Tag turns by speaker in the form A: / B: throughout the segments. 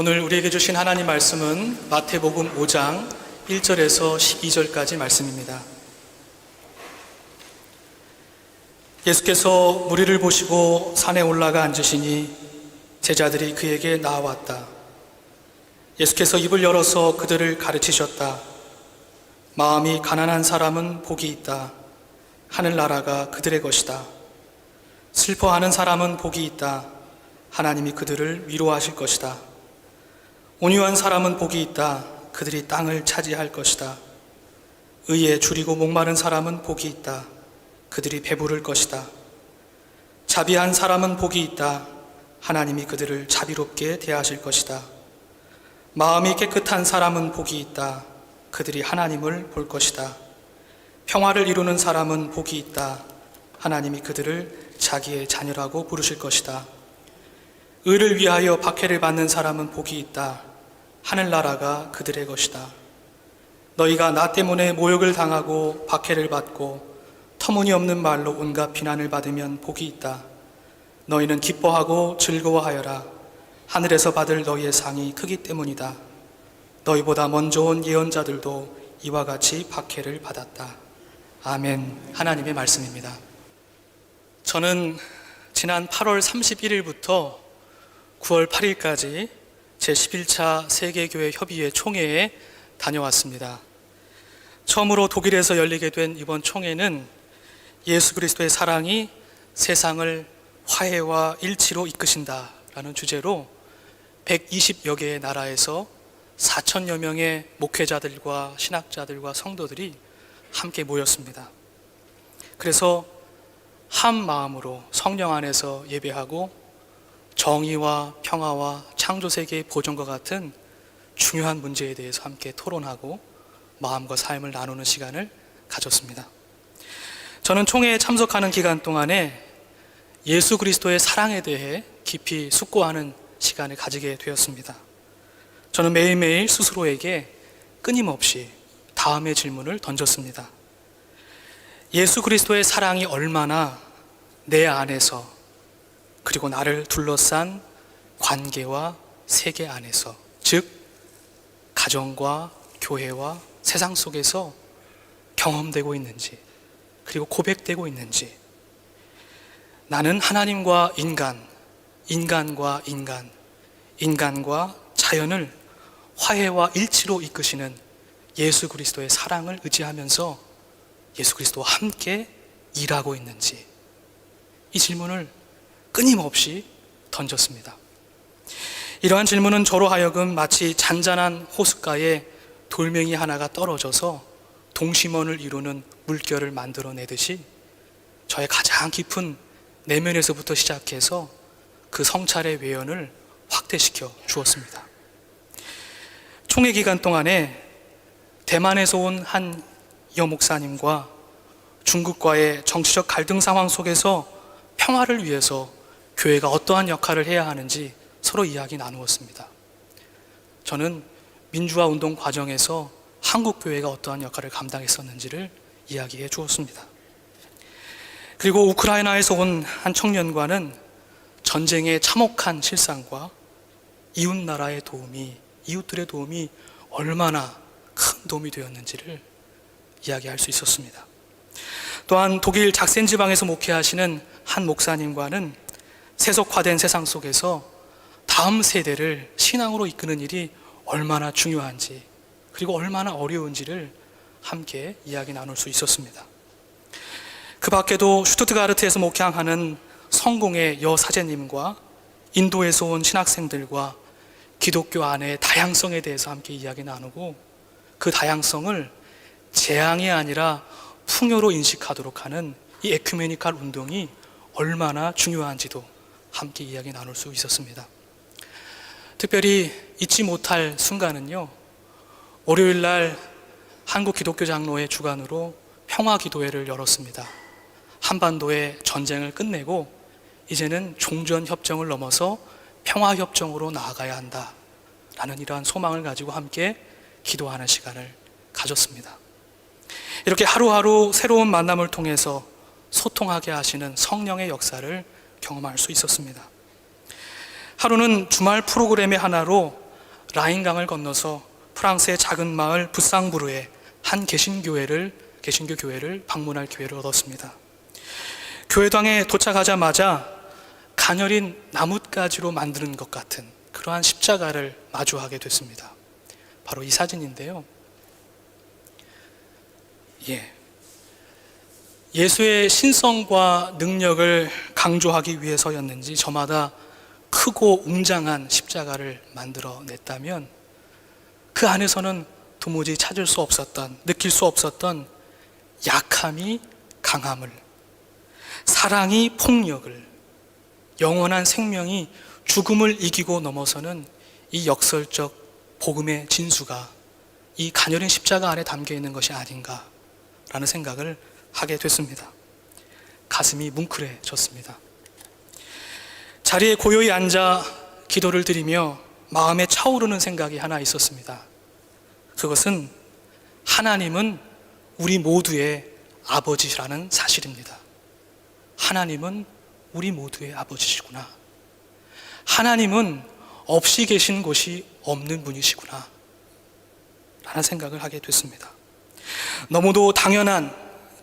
A: 오늘 우리에게 주신 하나님 말씀은 마태복음 5장 1절에서 12절까지 말씀입니다. 예수께서 무리를 보시고 산에 올라가 앉으시니 제자들이 그에게 나왔다. 예수께서 입을 열어서 그들을 가르치셨다. 마음이 가난한 사람은 복이 있다. 하늘나라가 그들의 것이다. 슬퍼하는 사람은 복이 있다. 하나님이 그들을 위로하실 것이다. 온유한 사람은 복이 있다. 그들이 땅을 차지할 것이다. 의에 줄이고 목마른 사람은 복이 있다. 그들이 배부를 것이다. 자비한 사람은 복이 있다. 하나님이 그들을 자비롭게 대하실 것이다. 마음이 깨끗한 사람은 복이 있다. 그들이 하나님을 볼 것이다. 평화를 이루는 사람은 복이 있다. 하나님이 그들을 자기의 자녀라고 부르실 것이다. 의를 위하여 박해를 받는 사람은 복이 있다. 하늘나라가 그들의 것이다. 너희가 나 때문에 모욕을 당하고 박해를 받고 터무니없는 말로 온갖 비난을 받으면 복이 있다. 너희는 기뻐하고 즐거워하여라. 하늘에서 받을 너희의 상이 크기 때문이다. 너희보다 먼저 온 예언자들도 이와 같이 박해를 받았다. 아멘. 하나님의 말씀입니다. 저는 지난 8월 31일부터 9월 8일까지 제11차 세계교회 협의회 총회에 다녀왔습니다. 처음으로 독일에서 열리게 된 이번 총회는 예수 그리스도의 사랑이 세상을 화해와 일치로 이끄신다라는 주제로 120여 개의 나라에서 4천여 명의 목회자들과 신학자들과 성도들이 함께 모였습니다. 그래서 한 마음으로 성령 안에서 예배하고 정의와 평화와 창조 세계의 보존과 같은 중요한 문제에 대해서 함께 토론하고 마음과 삶을 나누는 시간을 가졌습니다. 저는 총회에 참석하는 기간 동안에 예수 그리스도의 사랑에 대해 깊이 숙고하는 시간을 가지게 되었습니다. 저는 매일매일 스스로에게 끊임없이 다음의 질문을 던졌습니다. 예수 그리스도의 사랑이 얼마나 내 안에서 그리고 나를 둘러싼 관계와 세계 안에서 즉 가정과 교회와 세상 속에서 경험되고 있는지 그리고 고백되고 있는지 나는 하나님과 인간, 인간과 인간, 인간과 자연을 화해와 일치로 이끄시는 예수 그리스도의 사랑을 의지하면서 예수 그리스도와 함께 일하고 있는지 이 질문을 끊임없이 던졌습니다. 이러한 질문은 저로 하여금 마치 잔잔한 호숫가에 돌멩이 하나가 떨어져서 동심원을 이루는 물결을 만들어내듯이 저의 가장 깊은 내면에서부터 시작해서 그 성찰의 외연을 확대시켜 주었습니다. 총회 기간 동안에 대만에서 온 한 여목사님과 중국과의 정치적 갈등 상황 속에서 평화를 위해서 교회가 어떠한 역할을 해야 하는지 서로 이야기 나누었습니다. 저는 민주화 운동 과정에서 한국 교회가 어떠한 역할을 감당했었는지를 이야기해 주었습니다. 그리고 우크라이나에서 온 한 청년과는 전쟁의 참혹한 실상과 이웃 나라의 도움이 이웃들의 도움이 얼마나 큰 도움이 되었는지를 이야기할 수 있었습니다. 또한 독일 작센 지방에서 목회하시는 한 목사님과는 세속화된 세상 속에서 다음 세대를 신앙으로 이끄는 일이 얼마나 중요한지 그리고 얼마나 어려운지를 함께 이야기 나눌 수 있었습니다. 그 밖에도 슈투트가르트에서 목향하는 성공의 여사제님과 인도에서 온 신학생들과 기독교 안의 다양성에 대해서 함께 이야기 나누고 그 다양성을 재앙이 아니라 풍요로 인식하도록 하는 이 에큐메니칼 운동이 얼마나 중요한지도 함께 이야기 나눌 수 있었습니다. 특별히 잊지 못할 순간은요, 월요일 날 한국 기독교 장로회 주관으로 평화 기도회를 열었습니다. 한반도의 전쟁을 끝내고 이제는 종전 협정을 넘어서 평화 협정으로 나아가야 한다. 라는 이러한 소망을 가지고 함께 기도하는 시간을 가졌습니다. 이렇게 하루하루 새로운 만남을 통해서 소통하게 하시는 성령의 역사를 경험할 수 있었습니다. 하루는 주말 프로그램의 하나로 라인강을 건너서 프랑스의 작은 마을 부상부르의 한 개신교회를 개신교 교회를 방문할 기회를 얻었습니다. 교회당에 도착하자마자 가녀린 나뭇가지로 만드는 것 같은 그러한 십자가를 마주하게 됐습니다. 바로 이 사진인데요. 예. 예수의 신성과 능력을 강조하기 위해서였는지 저마다 크고 웅장한 십자가를 만들어 냈다면 그 안에서는 도무지 찾을 수 없었던, 느낄 수 없었던 약함이 강함을, 사랑이 폭력을, 영원한 생명이 죽음을 이기고 넘어서는 이 역설적 복음의 진수가 이 가녀린 십자가 안에 담겨 있는 것이 아닌가라는 생각을 하게 됐습니다. 가슴이 뭉클해졌습니다. 자리에 고요히 앉아 기도를 드리며 마음에 차오르는 생각이 하나 있었습니다. 그것은 하나님은 우리 모두의 아버지라는 사실입니다. 하나님은 우리 모두의 아버지시구나. 하나님은 없이 계신 곳이 없는 분이시구나. 라는 생각을 하게 됐습니다. 너무도 당연한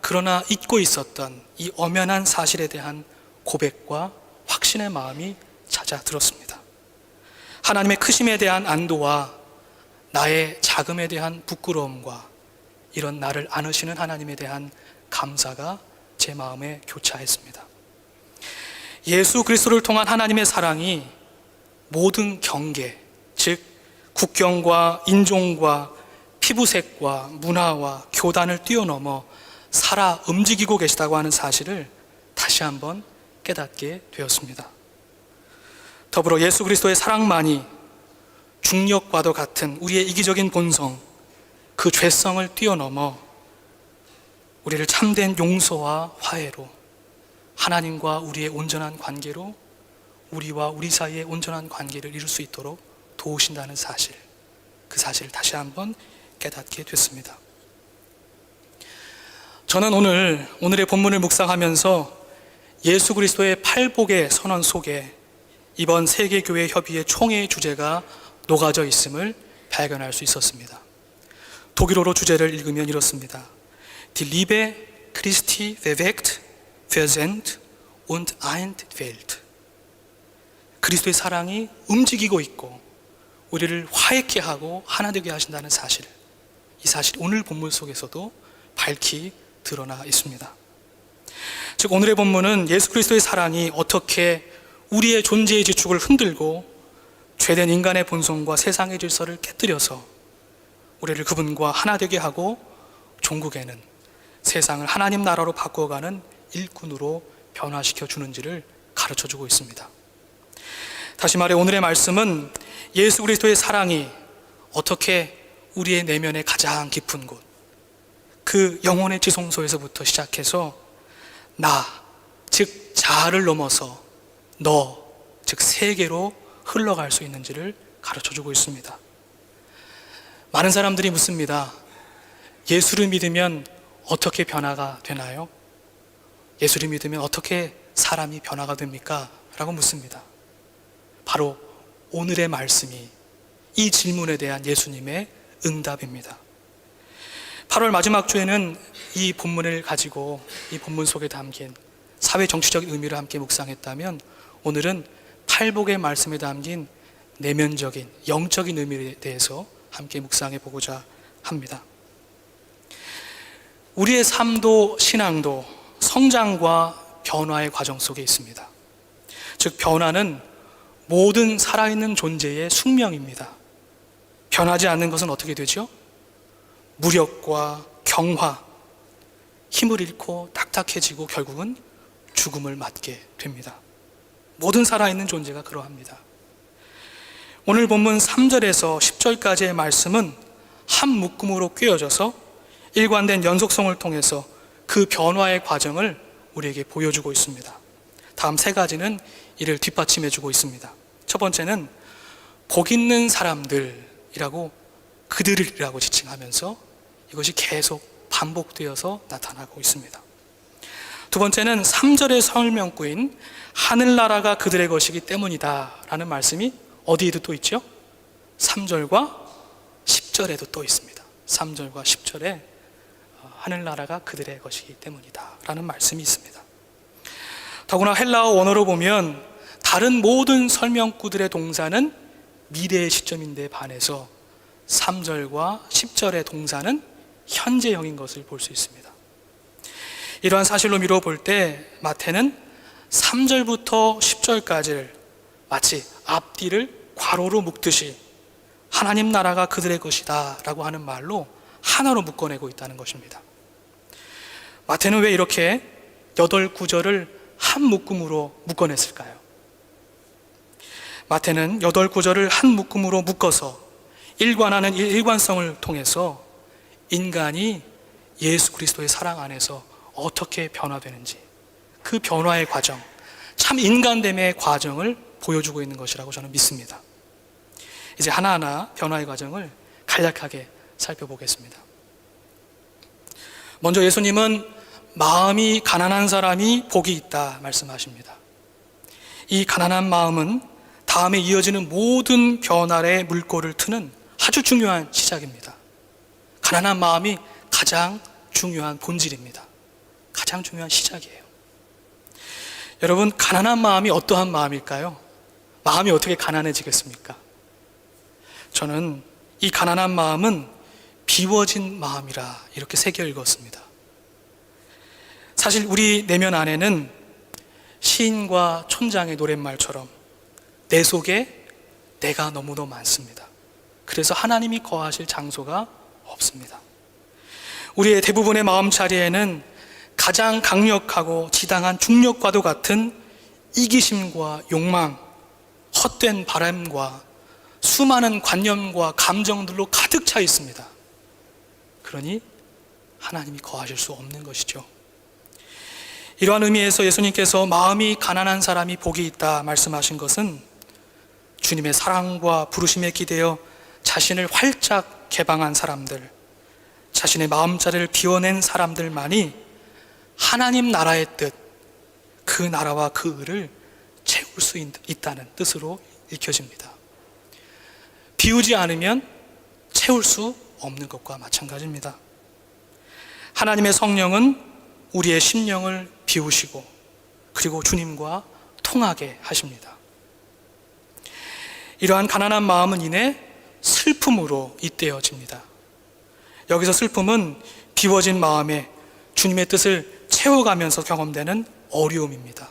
A: 그러나 잊고 있었던 이 엄연한 사실에 대한 고백과 확신의 마음이 찾아들었습니다. 하나님의 크심에 대한 안도와 나의 자금에 대한 부끄러움과 이런 나를 안으시는 하나님에 대한 감사가 제 마음에 교차했습니다. 예수 그리스도를 통한 하나님의 사랑이 모든 경계, 즉 국경과 인종과 피부색과 문화와 교단을 뛰어넘어 살아 움직이고 계시다고 하는 사실을 다시 한번 깨닫게 되었습니다. 더불어 예수 그리스도의 사랑만이 중력과도 같은 우리의 이기적인 본성, 그 죄성을 뛰어넘어 우리를 참된 용서와 화해로 하나님과 우리의 온전한 관계로 우리와 우리 사이의 온전한 관계를 이룰 수 있도록 도우신다는 사실, 그 사실을 다시 한번 깨닫게 됐습니다. 저는 오늘, 오늘의 본문을 묵상하면서 예수 그리스도의 팔복의 선언 속에 이번 세계교회 협의회 총회의 주제가 녹아져 있음을 발견할 수 있었습니다. 독일어로 주제를 읽으면 이렇습니다. Die Liebe Christi bewegt, versenkt und eint Welt. 그리스도의 사랑이 움직이고 있고 우리를 화해케 하고 하나 되게 하신다는 사실. 이 사실 오늘 본문 속에서도 밝히 드러나 있습니다. 즉 오늘의 본문은 예수 그리스도의 사랑이 어떻게 우리의 존재의 지축을 흔들고 죄된 인간의 본성과 세상의 질서를 깨뜨려서 우리를 그분과 하나 되게 하고 종국에는 세상을 하나님 나라로 바꾸어가는 일꾼으로 변화시켜 주는지를 가르쳐 주고 있습니다. 다시 말해 오늘의 말씀은 예수 그리스도의 사랑이 어떻게 우리의 내면의 가장 깊은 곳, 그 영혼의 지성소에서부터 시작해서 나, 즉 자아를 넘어서 너, 즉 세계로 흘러갈 수 있는지를 가르쳐 주고 있습니다. 많은 사람들이 묻습니다. 예수를 믿으면 어떻게 변화가 되나요? 예수를 믿으면 어떻게 사람이 변화가 됩니까? 라고 묻습니다. 바로 오늘의 말씀이 이 질문에 대한 예수님의 응답입니다. 8월 마지막 주에는 이 본문을 가지고 이 본문 속에 담긴 사회 정치적 의미를 함께 묵상했다면 오늘은 팔복의 말씀에 담긴 내면적인 영적인 의미에 대해서 함께 묵상해 보고자 합니다. 우리의 삶도 신앙도 성장과 변화의 과정 속에 있습니다. 즉 변화는 모든 살아있는 존재의 숙명입니다. 변하지 않는 것은 어떻게 되죠? 무력과 경화, 힘을 잃고 딱딱해지고 결국은 죽음을 맞게 됩니다. 모든 살아있는 존재가 그러합니다. 오늘 본문 3절에서 10절까지의 말씀은 한 묶음으로 꿰어져서 일관된 연속성을 통해서 그 변화의 과정을 우리에게 보여주고 있습니다. 다음 세 가지는 이를 뒷받침해 주고 있습니다. 첫 번째는 복 있는 사람들이라고 그들이라고 지칭하면서 이것이 계속 반복되어서 나타나고 있습니다. 두 번째는 3절의 설명구인 하늘나라가 그들의 것이기 때문이다 라는 말씀이 어디에도 또 있죠? 3절과 10절에도 또 있습니다. 3절과 10절에 어, 하늘나라가 그들의 것이기 때문이다. 라는 말씀이 있습니다. 더구나 헬라어 원어로 보면 다른 모든 설명구들의 동사는 미래의 시점인데 반해서 3절과 10절의 동사는 현재형인 것을 볼 수 있습니다. 이러한 사실로 미루어 볼 때 마태는 3절부터 10절까지를 마치 앞뒤를 괄호로 묶듯이 하나님 나라가 그들의 것이다 라고 하는 말로 하나로 묶어내고 있다는 것입니다. 마태는 왜 이렇게 여덟 구절을 한 묶음으로 묶어냈을까요? 마태는 여덟 구절을 한 묶음으로 묶어서 일관하는 일- 일관성을 통해서 인간이 예수 그리스도의 사랑 안에서 어떻게 변화되는지 그 변화의 과정, 참 인간됨의 과정을 보여주고 있는 것이라고 저는 믿습니다. 이제 하나하나 변화의 과정을 간략하게 살펴보겠습니다. 먼저 예수님은 마음이 가난한 사람이 복이 있다 말씀하십니다. 이 가난한 마음은 다음에 이어지는 모든 변화의 물꼬를 트는 아주 중요한 시작입니다. 가난한 마음이 가장 중요한 본질입니다. 가장 중요한 시작이에요. 여러분, 가난한 마음이 어떠한 마음일까요? 마음이 어떻게 가난해지겠습니까? 저는 이 가난한 마음은 비워진 마음이라 이렇게 새겨 읽었습니다. 사실 우리 내면 안에는 시인과 촌장의 노랫말처럼 내 속에 내가 너무도 많습니다. 그래서 하나님이 거하실 장소가 없습니다. 우리의 대부분의 마음 자리에는 가장 강력하고 지당한 중력과도 같은 이기심과 욕망, 헛된 바람과 수많은 관념과 감정들로 가득 차 있습니다. 그러니 하나님이 거하실 수 없는 것이죠. 이러한 의미에서 예수님께서 마음이 가난한 사람이 복이 있다 말씀하신 것은 주님의 사랑과 부르심에 기대어 자신을 활짝 개방한 사람들, 자신의 마음자리를 비워낸 사람들만이 하나님 나라의 뜻, 그 나라와 그 의를 채울 수 있- 있다는 뜻으로 읽혀집니다. 비우지 않으면 채울 수 없는 것과 마찬가지입니다. 하나님의 성령은 우리의 심령을 비우시고 그리고 주님과 통하게 하십니다. 이러한 가난한 마음은 이내 슬픔으로 잇대어집니다. 여기서 슬픔은 비워진 마음에 주님의 뜻을 채워가면서 경험되는 어려움입니다.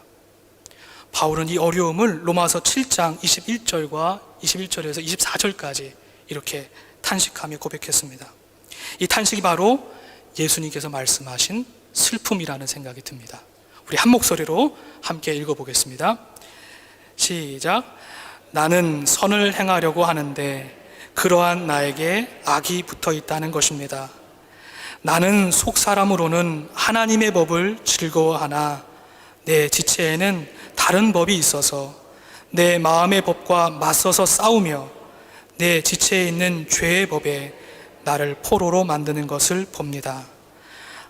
A: 바울은 이 어려움을 로마서 7장 21절과 21절에서 24절까지 이렇게 탄식하며 고백했습니다. 이 탄식이 바로 예수님께서 말씀하신 슬픔이라는 생각이 듭니다. 우리 한 목소리로 함께 읽어보겠습니다. 시작. 나는 선을 행하려고 하는데 그러한 나에게 악이 붙어 있다는 것입니다. 나는 속 사람으로는 하나님의 법을 즐거워하나 내 지체에는 다른 법이 있어서 내 마음의 법과 맞서서 싸우며 내 지체에 있는 죄의 법에 나를 포로로 만드는 것을 봅니다.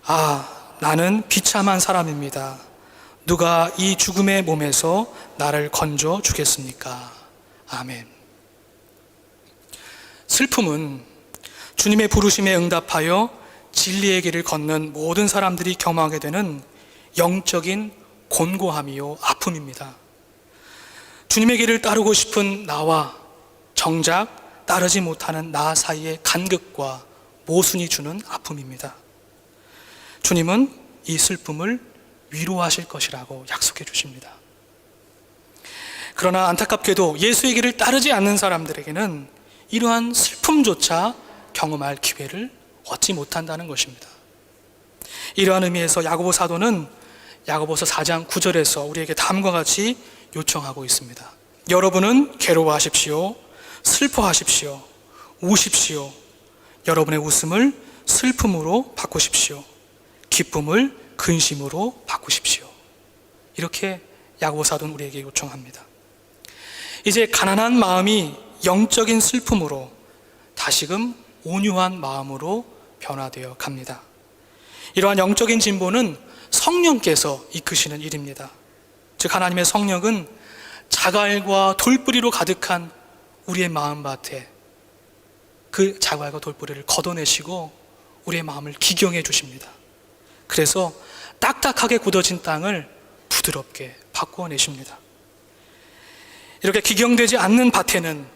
A: 아, 나는 비참한 사람입니다. 누가 이 죽음의 몸에서 나를 건져 주겠습니까? 아멘. 슬픔은 주님의 부르심에 응답하여 진리의 길을 걷는 모든 사람들이 경험하게 되는 영적인 곤고함이요 아픔입니다. 주님의 길을 따르고 싶은 나와 정작 따르지 못하는 나 사이의 간극과 모순이 주는 아픔입니다. 주님은 이 슬픔을 위로하실 것이라고 약속해 주십니다. 그러나 안타깝게도 예수의 길을 따르지 않는 사람들에게는 이러한 슬픔조차 경험할 기회를 얻지 못한다는 것입니다. 이러한 의미에서 야고보 사도는 야고보서 4장 9절에서 우리에게 다음과 같이 요청하고 있습니다. 여러분은 괴로워하십시오. 슬퍼하십시오. 우십시오. 여러분의 웃음을 슬픔으로 바꾸십시오. 기쁨을 근심으로 바꾸십시오. 이렇게 야고보 사도는 우리에게 요청합니다. 이제 가난한 마음이 영적인 슬픔으로 다시금 온유한 마음으로 변화되어 갑니다. 이러한 영적인 진보는 성령께서 이끄시는 일입니다. 즉 하나님의 성령은 자갈과 돌뿌리로 가득한 우리의 마음밭에 그 자갈과 돌뿌리를 걷어내시고 우리의 마음을 기경해 주십니다. 그래서 딱딱하게 굳어진 땅을 부드럽게 바꾸어 내십니다. 이렇게 기경되지 않는 밭에는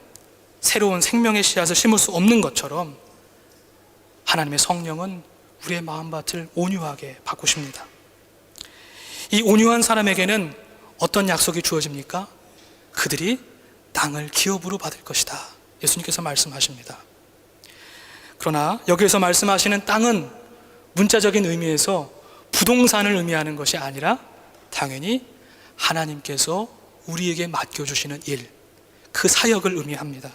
A: 새로운 생명의 씨앗을 심을 수 없는 것처럼 하나님의 성령은 우리의 마음밭을 온유하게 바꾸십니다. 이 온유한 사람에게는 어떤 약속이 주어집니까? 그들이 땅을 기업으로 받을 것이다. 예수님께서 말씀하십니다. 그러나 여기에서 말씀하시는 땅은 문자적인 의미에서 부동산을 의미하는 것이 아니라 당연히 하나님께서 우리에게 맡겨주시는 일, 그 사역을 의미합니다.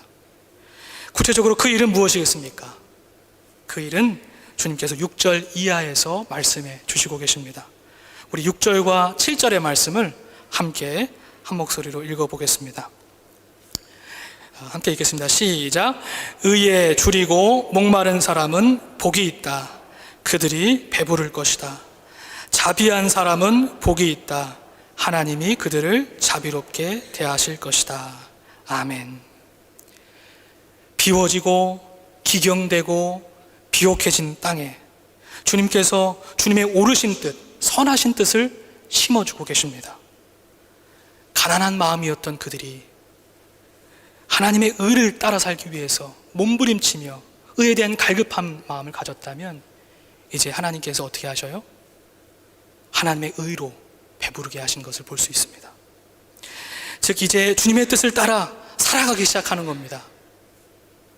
A: 구체적으로 그 일은 무엇이겠습니까? 그 일은 주님께서 6절 이하에서 말씀해 주시고 계십니다. 우리 6절과 7절의 말씀을 함께 한 목소리로 읽어보겠습니다. 아, 함께 읽겠습니다. 시작. 의에 줄이고 목마른 사람은 복이 있다. 그들이 배부를 것이다. 자비한 사람은 복이 있다. 하나님이 그들을 자비롭게 대하실 것이다. 아멘. 비워지고 기경되고 비옥해진 땅에 주님께서 주님의 오르신 뜻, 선하신 뜻을 심어주고 계십니다. 가난한 마음이었던 그들이 하나님의 의를 따라 살기 위해서 몸부림치며 의에 대한 갈급한 마음을 가졌다면 이제 하나님께서 어떻게 하셔요? 하나님의 의로 배부르게 하신 것을 볼 수 있습니다. 즉, 이제 주님의 뜻을 따라 살아가기 시작하는 겁니다.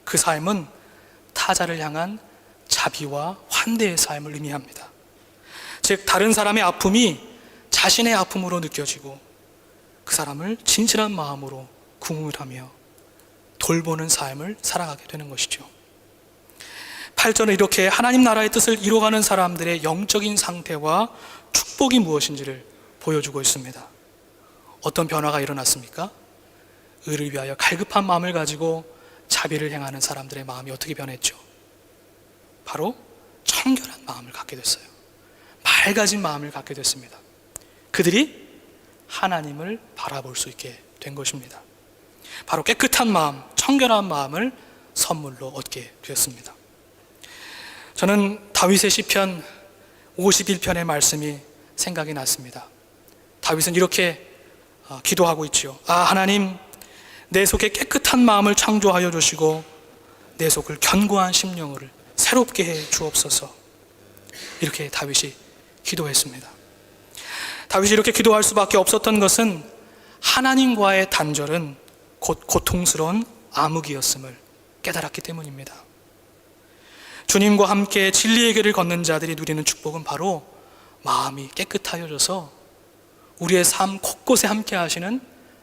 A: 그 삶은 타자를 향한 자비와 환대의 삶을 의미합니다. 즉, 다른 사람의 아픔이 자신의 아픔으로 느껴지고 그 사람을 진실한 마음으로 궁울하며 돌보는 삶을 살아가게 되는 것이죠. 8절은 이렇게 하나님 나라의 뜻을 이루어가는 사람들의 영적인 상태와 축복이 무엇인지를 보여주고 있습니다. 어떤 변화가 일어났습니까? 의를 위하여 갈급한 마음을 가지고 자비를 행하는 사람들의 마음이 어떻게 변했죠? 바로 청결한 마음을 갖게 됐어요. 맑아진 마음을 갖게 됐습니다. 그들이 하나님을 바라볼 수 있게 된 것입니다. 바로 깨끗한 마음, 청결한 마음을 선물로 얻게 되었습니다. 저는 다윗의 시편 51편의 말씀이 생각이 났습니다. 다윗은 이렇게 어, 기도하고 있지요. 아, 하나님, 내 속에 깨끗한 마음을 창조하여 주시고 내 속을 견고한 심령을 새롭게 해 주옵소서. 이렇게 다윗이 기도했습니다. 다윗이 이렇게 기도할 수밖에 없었던 것은 하나님과의 단절은 곧 고통스러운 암흑이었음을 깨달았기 때문입니다. 주님과 함께 진리의 길을 걷는 자들이 누리는 축복은 바로 마음이 깨끗하여져서 우리의 삶 곳곳에 함께 하시는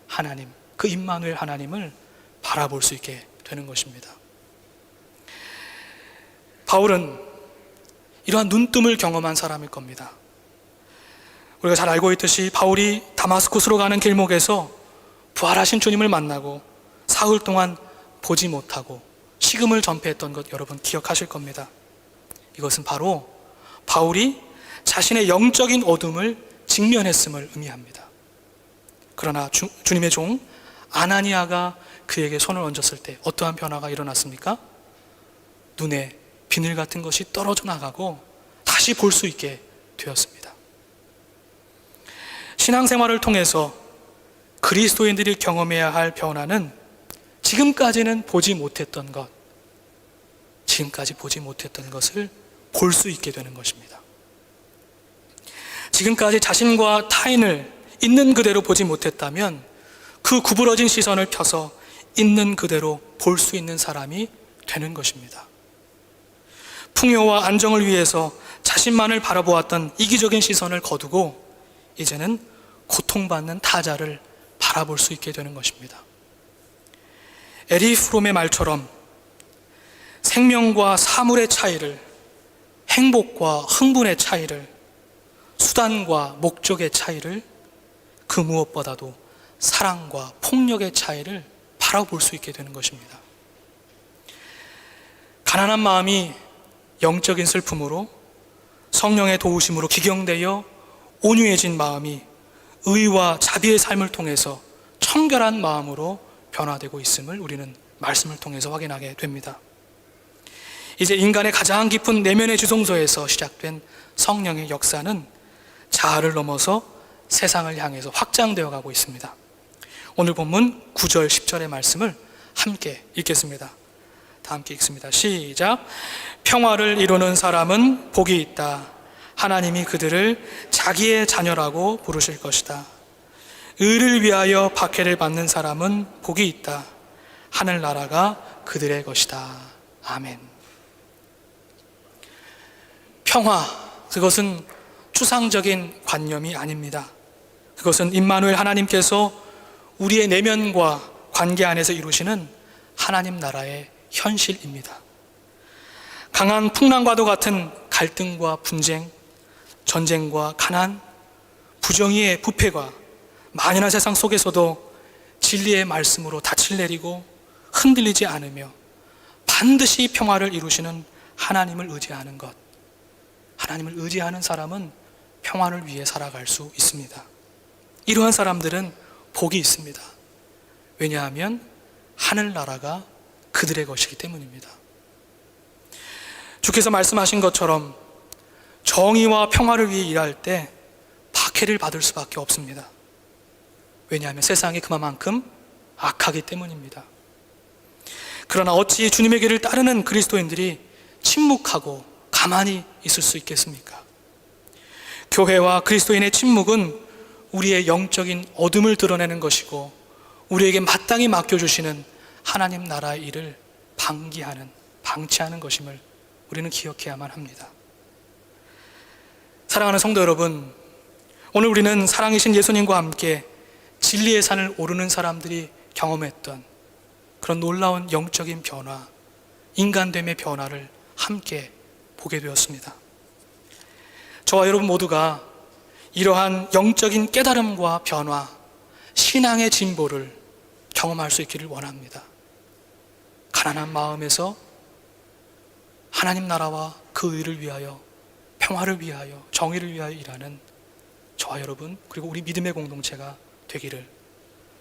A: 하나님, 그 임마누엘 하나님을 바라볼 수 있게 되는 것입니다. 바울은 이러한 눈뜸을 경험한 사람일 겁니다. 우리가 잘 알고 있듯이 바울이 다마스쿠스로 가는 길목에서 부활하신 주님을 만나고 사흘 동안 보지 못하고 식음을 전폐했던 것 여러분 기억하실 겁니다. 이것은 바로 바울이 자신의 영적인 어둠을 직면했음을 의미합니다. 그러나 주, 주님의 종 아나니아가 그에게 손을 얹었을 때 어떠한 변화가 일어났습니까? 눈에 비늘 같은 것이 떨어져 나가고 다시 볼 수 있게 되었습니다. 신앙생활을 통해서 그리스도인들이 경험해야 할 변화는 지금까지는 보지 못했던 것, 지금까지 보지 못했던 것을 볼 수 있게 되는 것입니다. 지금까지 자신과 타인을 있는 그대로 보지 못했다면 그 구부러진 시선을 펴서 있는 그대로 볼 수 있는 사람이 되는 것입니다. 풍요와 안정을 위해서 자신만을 바라보았던 이기적인 시선을 거두고 이제는 고통받는 타자를 바라볼 수 있게 되는 것입니다. 에리 프롬의 말처럼 생명과 사물의 차이를, 행복과 흥분의 차이를, 수단과 목적의 차이를, 그 무엇보다도 사랑과 폭력의 차이를 바라볼 수 있게 되는 것입니다. 가난한 마음이 영적인 슬픔으로 성령의 도우심으로 기경되어 온유해진 마음이 의와 자비의 삶을 통해서 청결한 마음으로 변화되고 있음을 우리는 말씀을 통해서 확인하게 됩니다. 이제 인간의 가장 깊은 내면의 지성소에서 시작된 성령의 역사는 자아를 넘어서 세상을 향해서 확장되어 가고 있습니다. 오늘 본문 9절 10절의 말씀을 함께 읽겠습니다. 다 함께 읽습니다. 시작. 평화를 이루는 사람은 복이 있다. 하나님이 그들을 자기의 자녀라고 부르실 것이다. 의를 위하여 박해를 받는 사람은 복이 있다. 하늘나라가 그들의 것이다. 아멘. 평화, 그것은 추상적인 관념이 아닙니다. 그것은 임마누엘 하나님께서 우리의 내면과 관계 안에서 이루시는 하나님 나라의 현실입니다. 강한 풍랑과도 같은 갈등과 분쟁, 전쟁과 가난, 부정의의 부패가 만연한 세상 속에서도 진리의 말씀으로 닻을 내리고 흔들리지 않으며 반드시 평화를 이루시는 하나님을 의지하는 것. 하나님을 의지하는 사람은 평화를 위해 살아갈 수 있습니다. 이러한 사람들은 복이 있습니다. 왜냐하면 하늘나라가 그들의 것이기 때문입니다. 주께서 말씀하신 것처럼 정의와 평화를 위해 일할 때 박해를 받을 수밖에 없습니다. 왜냐하면 세상이 그만큼 악하기 때문입니다. 그러나 어찌 주님의 길을 따르는 그리스도인들이 침묵하고 가만히 있을 수 있겠습니까? 교회와 그리스도인의 침묵은 우리의 영적인 어둠을 드러내는 것이고 우리에게 마땅히 맡겨주시는 하나님 나라의 일을 방기하는, 방치하는 것임을 우리는 기억해야만 합니다. 사랑하는 성도 여러분, 오늘 우리는 사랑이신 예수님과 함께 진리의 산을 오르는 사람들이 경험했던 그런 놀라운 영적인 변화, 인간됨의 변화를 함께 보게 되었습니다. 저와 여러분 모두가 이러한 영적인 깨달음과 변화, 신앙의 진보를 경험할 수 있기를 원합니다. 가난한 마음에서 하나님 나라와 그 의를 위하여 평화를 위하여 정의를 위하여 일하는 저와 여러분 그리고 우리 믿음의 공동체가 되기를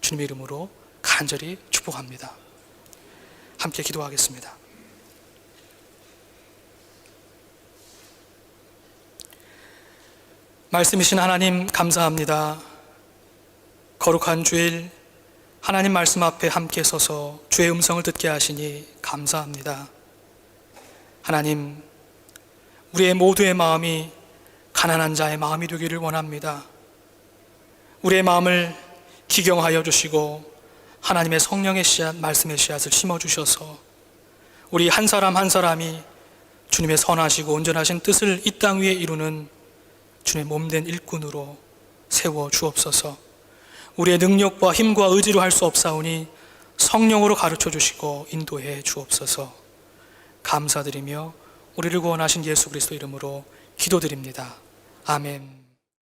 A: 주님의 이름으로 간절히 축복합니다. 함께 기도하겠습니다. 말씀이신 하나님 감사합니다. 거룩한 주일 하나님 말씀 앞에 함께 서서 주의 음성을 듣게 하시니 감사합니다. 하나님, 우리의 모두의 마음이 가난한 자의 마음이 되기를 원합니다. 우리의 마음을 기경하여 주시고 하나님의 성령의 씨앗, 말씀의 씨앗을 심어 주셔서 우리 한 사람 한 사람이 주님의 선하시고 온전하신 뜻을 이 땅 위에 이루는 주의 몸된 일꾼으로 세워 주옵소서. 우리의 능력과 힘과 의지로 할 수 없사오니 성령으로 가르쳐 주시고 인도해 주옵소서. 감사드리며 우리를 구원하신 예수 그리스도 이름으로 기도드립니다. 아멘.